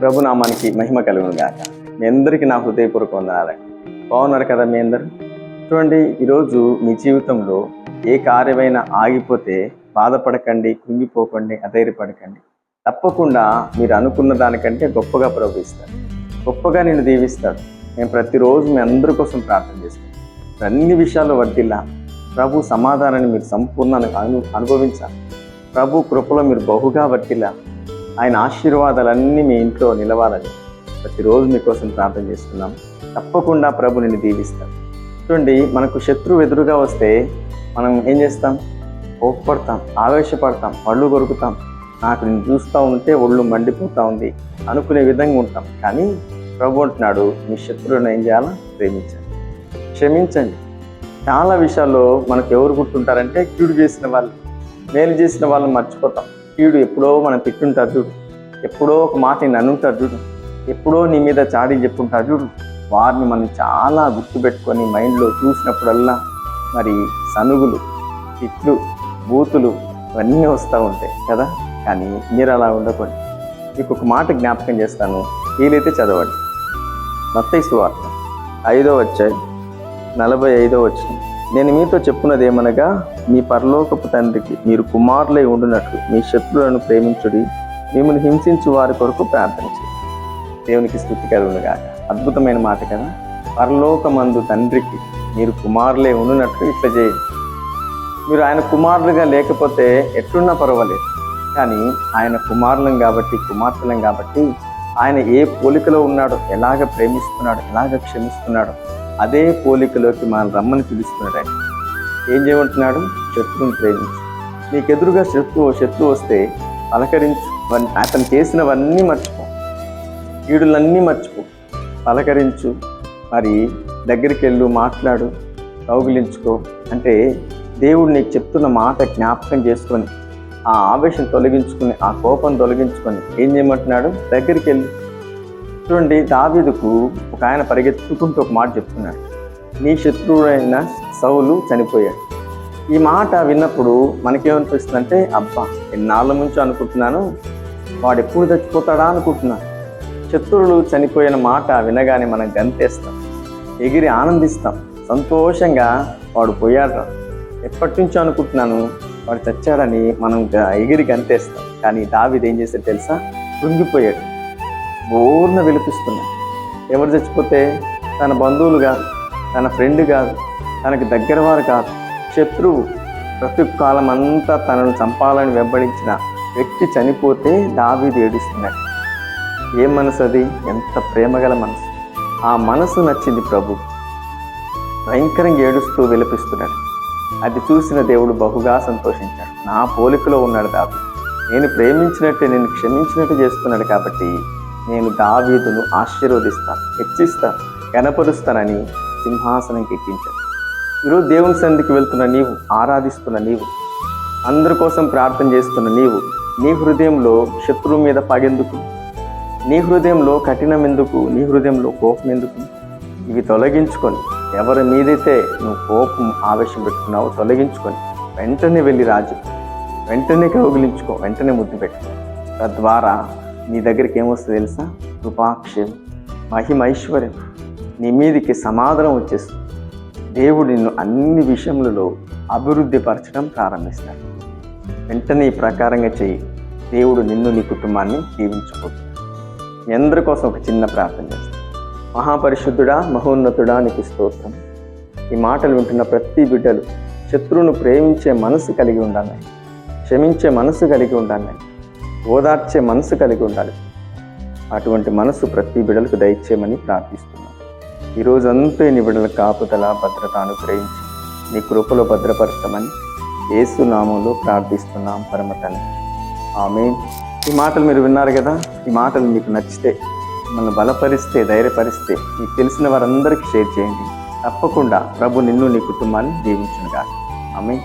ప్రభు నామానికి మహిమ కలుగును గాక మీ అందరికీ నా హృదయపూర్వక వందనాలండి. బాగున్నారు కదా మీ అందరు? చూడండి ఈరోజు మీ జీవితంలో ఏ కార్యమైనా ఆగిపోతే బాధపడకండి కుంగిపోకండి అధైర్యపడకండి. తప్పకుండా మీరు అనుకున్న దానికంటే గొప్పగా ప్రభు గొప్పగా నేను దీవిస్తాడు నేను ప్రతిరోజు మీ అందరి కోసం ప్రార్థన చేస్తాను అన్ని విషయాల్లో వర్దిల్లా ప్రభు సమాధానాన్ని మీరు సంపూర్ణ అను అనుభవించాలి. ప్రభు కృపలో మీరు బహుగా వర్తిల్లా ఆయన ఆశీర్వాదాలన్నీ మీ ఇంట్లో నిలవాలని ప్రతిరోజు మీకోసం ప్రార్థన చేస్తున్నాం. తప్పకుండా ప్రభు నిన్ను దీవిస్తాడు చూడండి మనకు శత్రువు ఎదురుగా వస్తే మనం ఏం చేస్తాం? కోప్పడతాం ఆవేశపడతాం పళ్ళు కొరుకుతాం. నాకు నేను చూస్తూ ఉంటే ఒళ్ళు మండిపోతూ ఉంది అనుకునే విధంగా ఉంటాం. కానీ ప్రభు అంటున్నాడు మీ శత్రువులను ఏం చేయాలా? ప్రేమించండి. క్షమించండి. చాలా విషయాల్లో మనకు ఎవరు గుర్తుంటారంటే కీడు చేసిన వాళ్ళు మేలు చేసిన వాళ్ళని మర్చిపోతాం. కీడు ఎప్పుడో మనం తిట్టుంటారు చూడు. ఎప్పుడో ఒక మాట నేను అనుంటారు చూడు. ఎప్పుడో నీ మీద చాడి చెప్పుంటారు చూడు. వారిని మనం చాలా గుర్తుపెట్టుకొని మైండ్లో చూసినప్పుడల్లా మరి సనుగులు తిట్లు బూతులు ఇవన్నీ వస్తూ ఉంటాయి కదా? కానీ మీరు అలా ఉండకండి మీకు ఒక మాట జ్ఞాపకం చేస్తాను. వీలైతే చదవండి. మత్తయి సువార్త ఐదో వచ్చాయి నలభై ఐదో వచ్చింది నేను మీతో చెప్పున్నది ఏమనగా మీ పరలోకపు తండ్రికి మీరు కుమారులై ఉండునట్లు మీ శత్రువులను ప్రేమించుడి మిమ్మల్ని హింసించు వారి కొరకు ప్రార్థన చేయండి దేవునికి స్థుతి కలుగునుగా. అద్భుతమైన మాట కదా. పరలోకమందు తండ్రికి మీరు కుమారులే ఉండునట్లు ఇట్లా చేయండి మీరు ఆయన కుమారులుగా లేకపోతే ఎట్లున్నా పర్వాలేదు. కానీ ఆయన కుమారులం కాబట్టి కుమార్తెలం కాబట్టి ఆయన ఏ పోలికలో ఉన్నాడో ఎలాగ ప్రేమిస్తున్నాడో ఎలాగ క్షమిస్తున్నాడో అదే పోలికలోకి మనం రమ్మని పిలుస్తున్నాడు ఆయన. ఏం చేయమంటున్నాడు? శత్రువుని ప్రేమించు. నీకు ఎదురుగా శత్రువు శత్రువు వస్తే పలకరించు. వన్- అతను చేసినవన్నీ మర్చిపో. కీడులన్నీ మర్చిపో. పలకరించు. మరి దగ్గరికి వెళ్ళు మాట్లాడు కౌగిలించుకో. అంటే దేవుడు నీకు చెప్తున్న మాట జ్ఞాపకం చేసుకొని ఆ ఆవేశం తొలగించుకుని ఆ కోపం తొలగించుకొని ఏం చేయమంటున్నాడు? దగ్గరికి వెళ్ళి. చూడండి దావీదుకు ఒక ఆయన పరిగెత్తుకుంటూ ఒక మాట చెప్తున్నాడు. నీ శత్రువుడైన సౌలు చనిపోయాడు. ఈ మాట విన్నప్పుడు మనకేమనిపిస్తుందంటే అబ్బా ఎన్నాళ్ళ నుంచి అనుకుంటున్నాను. వాడు ఎప్పుడు చచ్చిపోతాడా అనుకుంటున్నాను. శత్రువులు చనిపోయిన మాట వినగానే మనం గంతేస్తాం ఎగిరి ఆనందిస్తాం సంతోషంగా వాడు పోయాడు ఎప్పటి నుంచో అనుకుంటున్నాను వాడు చచ్చాడని మనం ఎగిరి గంతేస్తాం. కానీ దావిది ఏం చేశాడు తెలుసా? కృంగిపోయాడు. బోర్న విలిపిస్తున్నాడు ఎవరు చచ్చిపోతే తన బంధువులు కాదు తన ఫ్రెండ్ కాదు తనకు దగ్గర వారు కాదు. శత్రువు ప్రతి కాలం అంతా తనను చంపాలని వెంబడించిన వ్యక్తి చనిపోతే దావీది ఏడుస్తున్నాడు. ఏ మనసు అది? ఎంత ప్రేమగల మనసు. ఆ మనసు నచ్చింది ప్రభు. భయంకరంగా ఏడుస్తూ విలపిస్తున్నాడు. అది చూసిన దేవుడు బహుగా సంతోషించాడు. నా పోలికలో ఉన్నాడు దావీ నేను ప్రేమించినట్టే నేను క్షమించినట్టు చేస్తున్నాడు కాబట్టి నేను దావీదును ఆశీర్వదిస్తాను హెచ్చిస్తాను కనపరుస్తానని సింహాసనంకి ఎక్కించాను ఈరోజు దేవుని సంధికి వెళ్తున్న నీవు ఆరాధిస్తున్న నీవు అందరి కోసం ప్రార్థన చేస్తున్న నీవు నీ హృదయంలో శత్రువు మీద పగెందుకు నీ హృదయంలో కఠినం ఎందుకు నీ హృదయంలో కోపం ఎందుకు? ఇవి తొలగించుకొని ఎవరి మీదైతే నువ్వు కోపం ఆవేశం పెట్టుకున్నావో తొలగించుకొని వెంటనే వెళ్ళి రాజు వెంటనే కౌగిలించుకో వెంటనే ముద్దు పెట్టుకో. తద్వారా నీ దగ్గరికి ఏమొస్తుంది తెలుసా? కృపాక్షయం మహిమైశ్వర్యం నీ మీదికి సమాధానం వచ్చేస్తుంది. దేవుడు నిన్ను అన్ని విషయములలో అభివృద్ధి పరచడం ప్రారంభిస్తాడు. వెంటనే ఈ ప్రకారంగా చేయి దేవుడు నిన్ను నీ కుటుంబాన్ని దీవించబోతున్నాడు మీ అందరి కోసం ఒక చిన్న ప్రార్థన చేస్తాను. మహాపరిశుద్ధుడా మహోన్నతుడా నీకు స్తోత్రం. ఈ మాటలు వింటున్న ప్రతి బిడ్డలు శత్రువును ప్రేమించే మనసు కలిగి ఉండాలి. క్షమించే మనసు కలిగి ఉండాలి. ఓదార్చే మనసు కలిగి ఉండాలి. అటువంటి మనసు ప్రతి బిడలకు దయచేయమని ప్రార్థిస్తున్నాను. ఈ రోజంతా నీ బిడల కాపుదల భద్రత అనుగ్రహించి నీ కృపలో భద్రపరచమని ఏసునామంలో ప్రార్థిస్తున్నాం పరమతని ఆమె ఈ మాటలు మీరు విన్నారు కదా ఈ మాటలు మీకు నచ్చితే మిమ్మల్ని బలపరిస్తే ధైర్యపరిస్తే మీకు తెలిసిన వారందరికీ షేర్ చేయండి. తప్పకుండా ప్రభు నిన్ను నీ కుటుంబాన్ని దీవించునుగా ఆమె